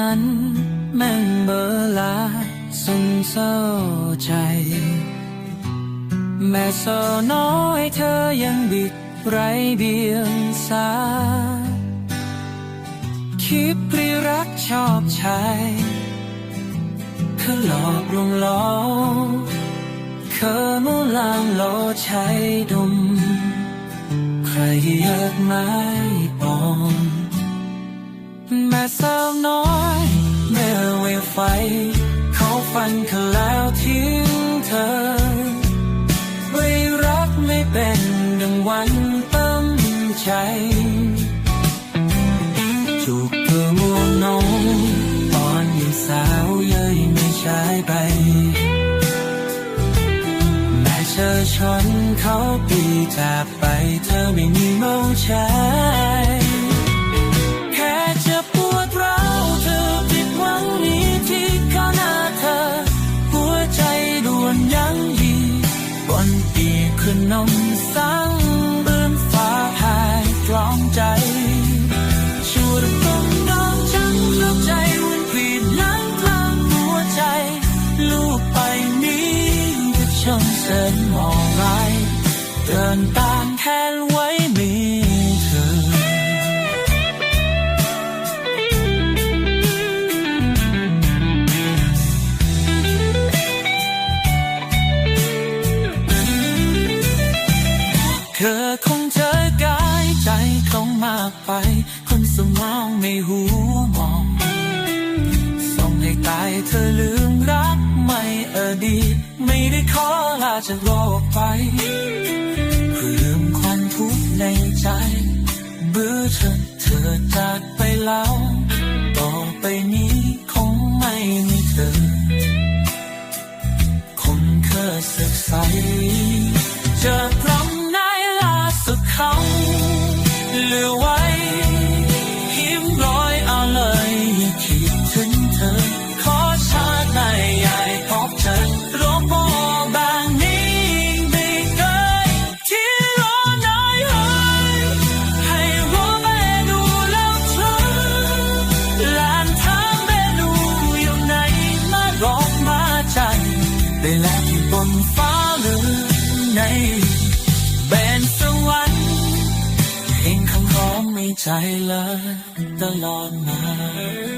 นั้นแม่งเบอร์ลาสงเศร้าใจ แม่สาวน้อยเธอยังบิดไรเบียงสา คิดปรีรักชอบชายคือหลอกลวงล้อเคอมูลางโลอใช้ดม ใครอยากไม้ปอง แม่สาวน้อยเมื่อเวไฟ เขาฟันเขาแล้วทิ้งเธอไม่รักไม่เป็นดังวันตั้งใจจูบเธอมัวนงตอนยังสาวเย้ยไม่ใช้ไปแม่เชอชนเขาปีจากไป เธอไม่มีเมาใช้ ขนมสังเบือนฟ้าหายกลองใจชั่วระกมดองจังลูกใจวันกรีดล้างกลางหัวใจ ลูกไปนี้จะช่างเส้นมองไรเดินตามแทนไว้มี ใจคงมากไป คนสมองไม่หูมองส่งให้ตายเธอลืมรักไม่อดีตไม่ได้ขอลาจากโลกไปลืมควันทุกข์ในใจ เบื่อเธอเธอจากไปแล้ว ต่อไปนี้คงไม่มีเธอคงเคยศึกใสเจอพร้อ เหลือไว้หิมร้อยเอาเลยอย่าคิดถึงเธอ ขอชาติหน้าใหญ่พบเธอรอพอบางนี้ไม่เคยที่รอนายเฮ้ยให้รอแม่ดูแล้วเธอลานทางเมนูอยู่ไหนมาร้องมาใจได้แลกที่บนฟ้าหรือในแบน ใจเละตลอดมา